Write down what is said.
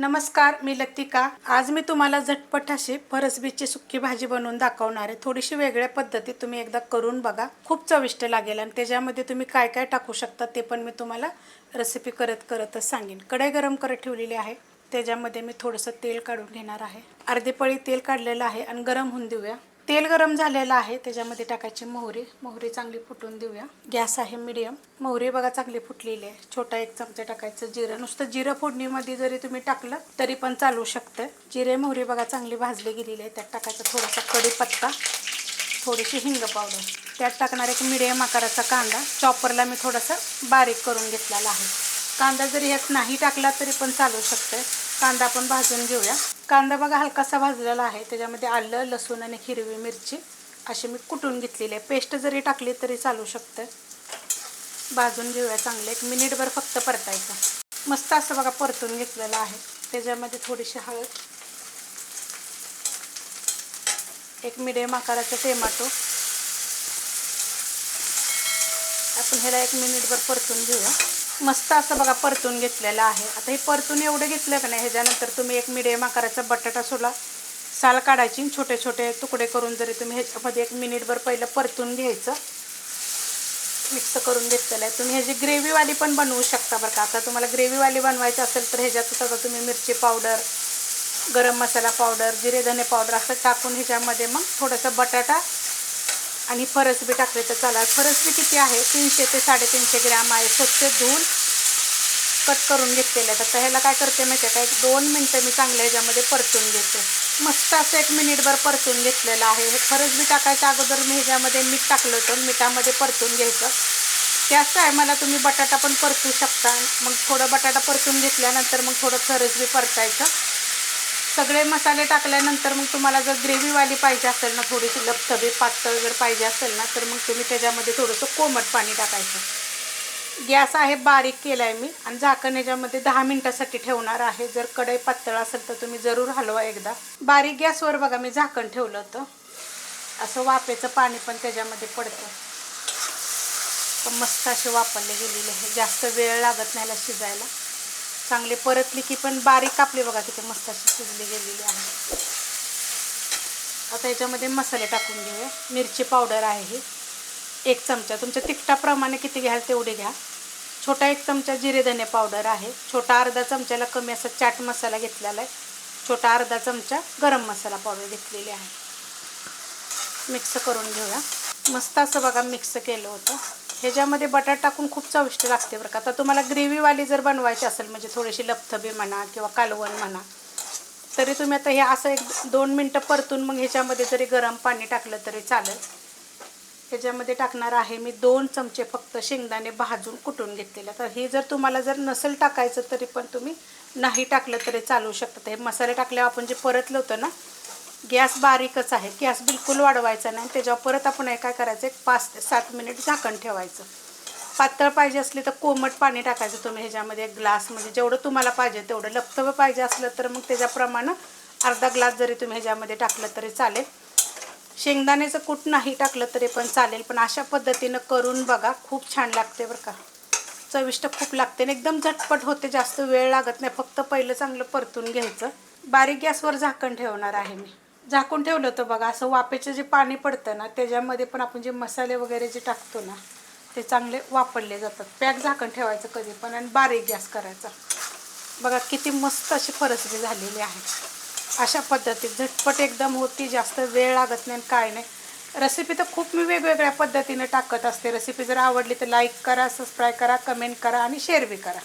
नमस्कार मी लतिका. आज मी तुम्हाला झटपट अशी फरसबीची सुक्की भाजी बनवून दाखवणार आहे. थोडीशी वेगळ्या पद्धतीत तुम्ही एकदा करून बघा. खूप चविष्ट लागेल आणि त्याच्यामध्ये तुम्ही काय काय टाकू शकता ते पण मी तुम्हाला रेसिपी करत करतच सांगेन. कढई गरम करत ठेवलेली आहे. त्याच्यामध्ये मी थोडंसं तेल काढून घेणार आहे. अर्धे पळी तेल काढलेलं आहे आणि गरम होऊन देऊया. तेल गरम झालेलं आहे त्याच्यामध्ये टाकायची मोहरी. मोहरी चांगली फुटून देऊया. गॅस आहे मिडियम मोहरी बघा चांगली फुटलेली आहे. छोटा एक चमचा टाकायचं जिरं. नुसतं जिरं फोडणीमध्ये जरी तुम्ही टाकलं तरी पण चालू शकतं. जिरे मोहरी बघा चांगली भाजली गेलेली आहे त्यात टाकायचा थोडासा कढीपत्ता थोडीशी हिंग पावडर त्यात टाकणार एक मिडियम आकाराचा कांदा. चॉपरला मी थोडासा बारीक करून घेतलेला आहे. कांदा जरी ह्यात नाही टाकला तरी पण चालू शकतंय. कांदा आपण भाजून घेऊया. कांदा बघा हलकासा भाजलेला आहे. त्याच्यामध्ये आलं लसूण आणि हिरवी मिरची अशी मी कुटून घेतलेली आहे. पेस्ट जरी टाकली तरी चालू शकतं भाजून घेऊया चांगलं. एक मिनिटभर फक्त परतायचं. मस्त असं बघा परतून घेतलेलं आहे. त्याच्यामध्ये थोडीशी हळद एक मिडियम आकाराचा टोमॅटो. आपण ह्याला एक मिनिटभर परतून घेऊया. मस्त असं बघा परतून घेतलेलं आहे. आता हे परतून एवढं घेतलं का नाही ह्याच्यानंतर तुम्ही एक मिडियम आकाराचा बटाटा सोडा. साल काढायची आणि छोटे छोटे तुकडे करून जरी तुम्ही ह्याच्यामध्ये एक मिनिटभर पहिलं परतून घ्यायचं. मिक्स करून घेतलेलं आहे. तुम्ही ह्याची ग्रेव्हीवाली पण बनवू शकता बरं का. आता तुम्हाला ग्रेव्हीवाली बनवायची असेल तर ह्याच्यात आता तुम्ही मिरची पावडर गरम मसाला पावडर जिरे धने पावडर असं टाकून ह्याच्यामध्ये मग थोडंसं बटाटा आणि फरसबी टाकले तर चालेल. फरसबी किती आहे? तीनशे ते साडेतीनशे ग्रॅम आहे. स्वच्छ धुवून कट करून घेतलेले आहेत. आता ह्याला काय करते माहिती आहे का? एक दोन मिनटं मी चांगल्या ह्याच्यामध्ये परतून घेते. मस्त असं एक मिनिटभर परतून घेतलेलं आहे. हे फरसबी टाकायच्या अगोदर मी ह्याच्यामध्ये मीठ टाकलं होतं. मिठामध्ये परतून घ्यायचं. त्याच टायमाला तुम्ही बटाटा पण परतू शकता. मग थोडं बटाटा परतून घेतल्यानंतर मग थोडं फरसबी परतायचं. सगळे मसाले टाकल्यानंतर मग तुम्हाला जर ग्रेव्हीवाली पाहिजे असेल ना थोडीशी लपथबी पातळ जर पाहिजे असेल ना तर मग तुम्ही त्याच्यामध्ये थोडंसं कोमट पाणी टाकायचं. गॅस आहे बारीक केला आहे मी आणि झाकण याच्यामध्ये दहा मिनटासाठी ठेवणार आहे. जर कढई पातळ असेल तर तुम्ही जरूर हलवा एकदा. बारीक गॅसवर बघा मी झाकण ठेवलं होतं. असं वाफेचं पाणी पण त्याच्यामध्ये पडतं. तर मस्त असे वापरले गेलेले आहे. जास्त वेळ लागत नाही शिजायला. चांगले परतली की पण बारीक कापली बघा किती मस्त अशी शिजली गेलेली आहे. आता याच्यामध्ये मसाले टाकून घेऊया. मिरची पावडर आहे ही. एक चमचा. तुमच्या तिखटाप्रमाणे किती घ्याल तेवढे घ्या. छोटा एक चमचा जिरे धने पावडर आहे. छोटा अर्धा चमच्याला कमी असा चाट मसाला घेतलेला आहे. छोटा अर्धा चमचा गरम मसाला पावडर घेतलेली आहे. मिक्स करून घेऊया. मस्त असं बघा मिक्स केलं होतं. ह्याच्यामध्ये बटाट टाकून खूप चविष्ट लागते बरं का. आता तुम्हाला ग्रेव्हीवाली जर बनवायची असेल म्हणजे थोडीशी लपथबी म्हणा किंवा कालवण म्हणा तरी तुम्ही आता हे असं एक दोन मिनटं परतून मग ह्याच्यामध्ये जरी गरम पाणी टाकलं तरी चालेल. ह्याच्यामध्ये टाकणार आहे मी दोन चमचे फक्त शेंगदाणे भाजून कुटून घेतलेले. तर हे जर तुम्हाला जर नसेल टाकायचं तरी पण तुम्ही नाही टाकलं तरी चालू शकतं. हे मसाले टाकल्यावर आपण जे परतलं होतं ना गॅस बारीकच आहे. गॅस बिलकुल वाढवायचा नाही. त्याच्यावर परत आपण काय करायचं? एक पाच ते सात मिनिट झाकण ठेवायचं. पातळ पाहिजे असली तर कोमट पाणी टाकायचं तुम्ही ह्याच्यामध्ये एक ग्लास म्हणजे जेवढं तुम्हाला पाहिजे तेवढं. लपतवं पाहिजे असलं तर मग त्याच्याप्रमाणे अर्धा ग्लास जरी तुम्ही ह्याच्यामध्ये टाकलं तरी चालेल. शेंगदाण्याचं कूट नाही टाकलं तरी पण चालेल. पण अशा पद्धतीनं करून बघा. खूप छान लागते बरं का. चविष्ट खूप लागते आणि एकदम झटपट होते. जास्त वेळ लागत नाही. फक्त पहिलं चांगलं परतून घ्यायचं. बारीक गॅसवर झाकण ठेवणार आहे मी. झाकून ठेवलं होतं बघा. असं वापेचं जे पाणी पडतं ना त्याच्यामध्ये पण आपण जे मसाले वगैरे जे टाकतो ना ते चांगले वापरले जातात. पॅक झाकण ठेवायचं कधी पण आणि बारीक गॅस करायचा. बघा किती मस्त अशी फरसबी झालेली आहे. अशा पद्धतीत झटपट एकदम होती जास्त वेळ लागत नाही आणि काय नाही. रेसिपी तर खूप मी वेगवेगळ्या पद्धतीने टाकत असते. रेसिपी जर आवडली तर लाईक करा सबस्क्राईब करा कमेंट करा आणि शेअर बी करा.